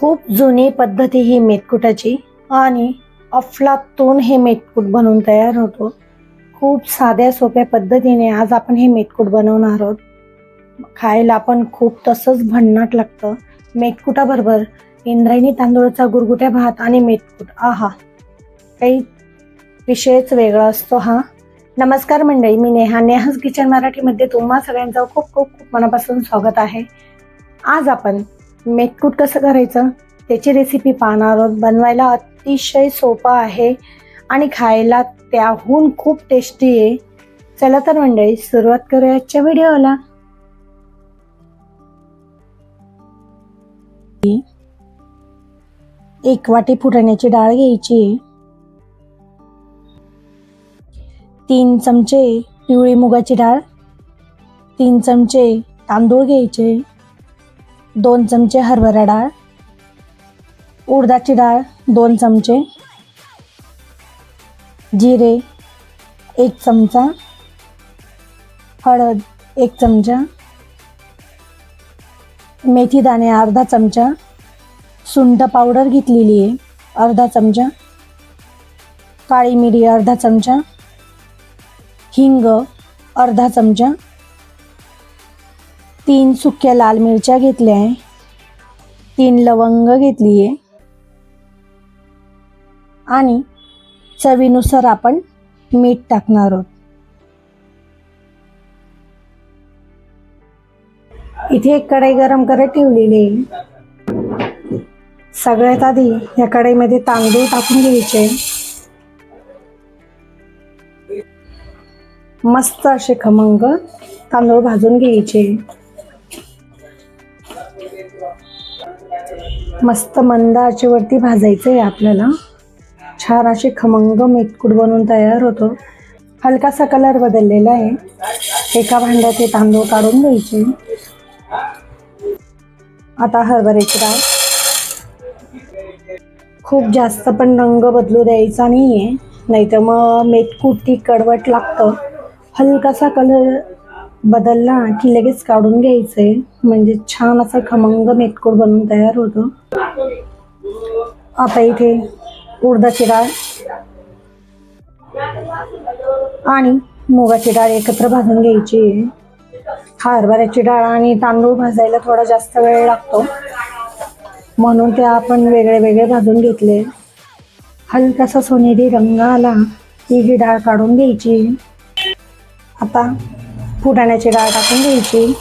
खूप जुनी पद्धती ही मेतकुटाची आणि अफलातून हे मेतकूट बनवून तयार होतो. खूप साध्या सोप्या पद्धतीने आज आपण हे मेतकूट बनवणार आहोत. खायला पण खूप तसंच भन्नाट लागतं. मेतकुटाबरोबर इंद्रायणी तांदूळाचा गुरगुट्या भात आणि मेतकूट आहा काही विषयच वेगळा असतो हा. नमस्कार मंडळी मी नेहा. नेहाज किचन मराठीमध्ये तुम्हा सगळ्यांचं खूप खूप खूप मनापासून स्वागत आहे. आज आपण मेटकूट कसं करायचं? त्याची रेसिपी पाहणार आहोत. बनवायला अतिशय सोपं आहे आणि खायला त्याहून खूप टेस्टी आहे. चला तर मंडळी सुरुवात करूया आजच्या व्हिडिओला. एक वाटी फुटाण्याची डाळ घ्यायची तीन चमचे पिवळी मुगाची डाळ तीन चमचे तांदूळ घ्यायचे. दोन चमचे हरभरा डाळ उडदाची डाळ दोन चमचे जिरे एक चमचा हळद एक चमचा मेथी दाणे अर्धा चमचा सुंठ पावडर घेतलेली आहे अर्धा चमचा काळी मिरी अर्धा चमचा हिंग अर्धा चमचा तीन सुक्या लाल मिरच्या घेतल्या आहे. तीन लवंग घेतली आहे. आणि चवीनुसार आपण मीठ टाकणार आहोत. इथे एक कढई गरम करत ठेवलेली आहे. सगळ्यात आधी या कढईमध्ये तांदूळ टाकून घ्यायचे मस्त असे खमंग तांदूळ भाजून घ्यायचे मस्त मंद आचेवरती भाजायचं आहे आपल्याला. छान असे खमंग मेतकूट बनवून तयार होतो. हलकासा कलर बदललेला आहे. एका भांड्यात हे तांदूळ काढून घ्यायचे. आता हरभऱ्याची डाळ. खूप जास्त पण रंग बदलू द्यायचा नाही आहे नाही तर मग मेतकूट ती कडवट लागतं. हलकासा कलर बदलला की लगेच काढून घ्यायचं आहे म्हणजे छान असा खमंग मेतकूट बनवून तयार होतो. आता इथे उडदाची डाळ आणि मुगाची डाळ एकत्र भाजून घ्यायची आहे. हरभऱ्याची डाळ आणि तांदूळ भाजायला थोडा जास्त वेळ लागतो. म्हणून ते आपण वेगळे वेगळे भाजून घेतले. हलकासा सोनेरी रंग आला की ही डाळ काढून घ्यायची आता फुटाण्याची डाळ टाकून घ्यायची.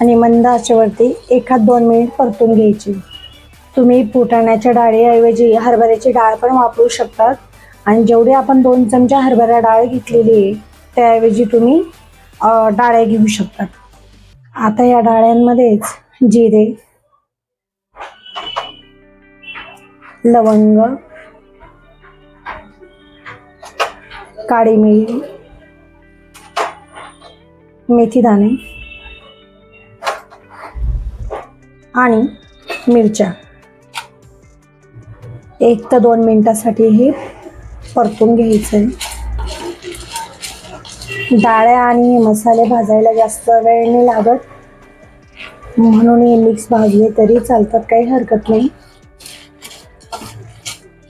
आणि मंद आचेवरती एखाद दोन मिनिट परतून घ्यायची. तुम्ही फुटाण्याच्या डाळीऐवजी हरभऱ्याची डाळ पण वापरू शकतात. आणि जेवढी आपण दोन चमचा हरभरा डाळ घेतलेली आहे त्याऐवजी तुम्ही डाळ्या घेऊ शकतात. आता या डाळ्यांमध्येच जिरे लवंग काळी मिरी मेथी दाणे आणि मिरच्या. एक ते दोन मिनिटासाठी हे परतून घ्यायचं. आहे डाळ्या आणि मसाले भाजायला जास्त वेळ नाही लागत. म्हणून हे मिक्स भाजले तरी चालतात काही हरकत नाही.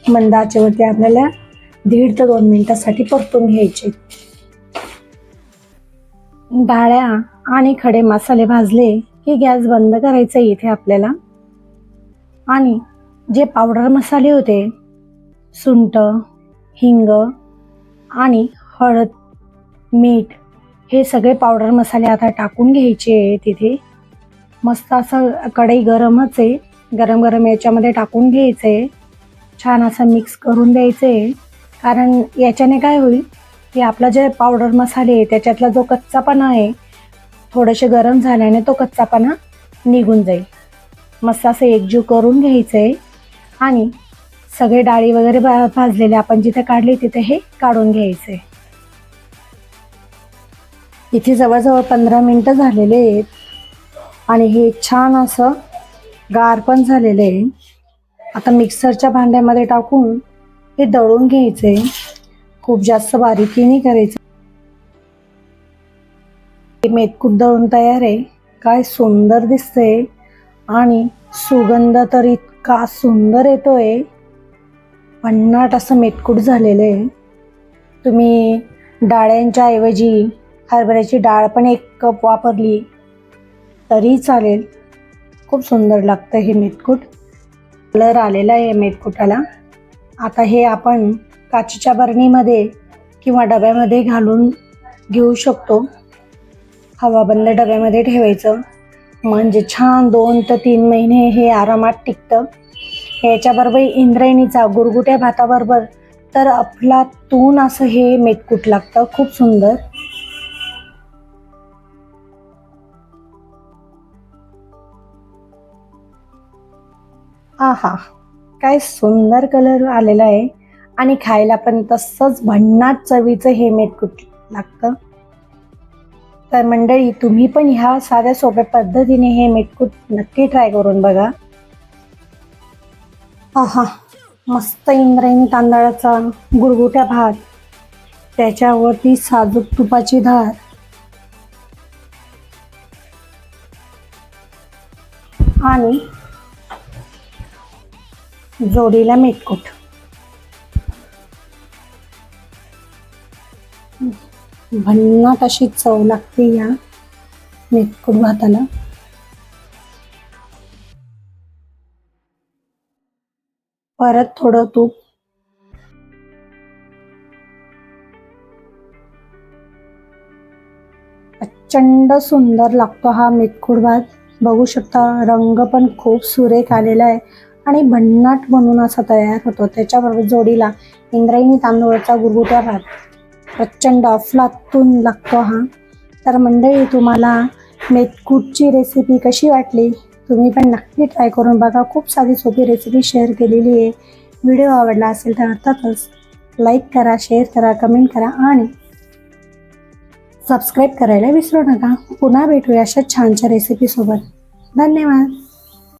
मंदाच्यावरती आपल्याला दीड ते दोन मिनिटासाठी परतून घ्यायचे. डाळ्या आणि खडे मसाले भाजले की गॅस बंद करायचा इथे आपल्याला. आणि जे पावडर मसाले होते सुंठ हिंग आणि हळद मीठ हे सगळे पावडर मसाले आता टाकून घ्यायचे तिथे. मस्त असं कढई गरमच आहे. गरम गरम याच्यामध्ये टाकून घ्यायचं आहे छान असं मिक्स करून द्यायचं आहे कारण याच्याने काय होईल की आपला जे पावडर मसाले आहे त्याच्यातला जो कच्चापणा आहे थोडेसे गरम झाल्याने तो कच्चापणा निघून जाईल. मस्त असं एकजीव करून घ्यायचं आहे. आणि सगळे डाळी वगैरे भा भाजलेले आपण जिथे काढले तिथे हे काढून घ्यायचं आहे. इथे जवळजवळ पंधरा मिनटं झालेले आहेत. आणि हे छान असं गार पण झालेलं आहे. आता मिक्सरच्या भांड्यामध्ये टाकून हे दळून घ्यायचे. खूप जास्त बारीकीने करायचे करायचं. हे मेतकूट दळून तयार आहे. काय सुंदर दिसतंय. आणि सुगंध तर इतका सुंदर येतोय. भन्नाट असं मेतकूट झालेलं आहे. तुम्ही डाळ्यांच्या ऐवजी हरभऱ्याची डाळ पण एक कप वापरली तरी चालेल. खूप सुंदर लागतं हे मेतकूट. कलर आलेला आहे मेतकुटाला. आता हे आपण काचेच्या बरणीमध्ये किंवा डब्यामध्ये घालून घेऊ शकतो. हवाबंद डब्यामध्ये ठेवायचं. म्हणजे छान दोन ते तीन महिने हे आरामात टिकतं. याच्याबरोबर इंद्रायणीचा गुरगुट्या भाताबरोबर तर अफलातून असं हे मेटकूट लागतं. खूप सुंदर. आहा. काय सुंदर कलर आलेला आहे. आणि खायला पण तसंच भन्नाट चवीचं हे मेतकूट लागतं? तर मंडळी तुम्ही पण ह्या साध्या सोप्या पद्धतीने हे मेतकूट नक्की ट्राय करून बघा. आहा मस्त इंद्रायणी तांदळाचा गुडगुट्या भात त्याच्यावरती साजूक तुपाची धार आणि जोडीला मेटकूट भन्नाट अशी चव लागते या मेटकूट भाताला. परत थोडं तूप. प्रचंड सुंदर लागतो हा मेटकूट भात. बघू शकता रंग पण खूप सुरेख आलेला आहे. आणि भन्नाट म्हणून असा तयार होतो. त्याच्याबरोबर जोडीला इंद्रायणी तांदूळाचा गुरगुट्या भात. प्रचंड अफलातून लागतो हा. तर मंडळी तुम्हाला मेतकूटची रेसिपी कशी वाटली? तुम्ही पण नक्की ट्राय करून बघा. खूप साधी सोपी रेसिपी शेअर केलेली आहे. व्हिडिओ आवडला असेल तर अर्थातच लाईक करा शेअर करा कमेंट करा आणि सबस्क्राईब करायला विसरू नका. पुन्हा भेटूया अशा छानशा रेसिपीसोबत धन्यवाद.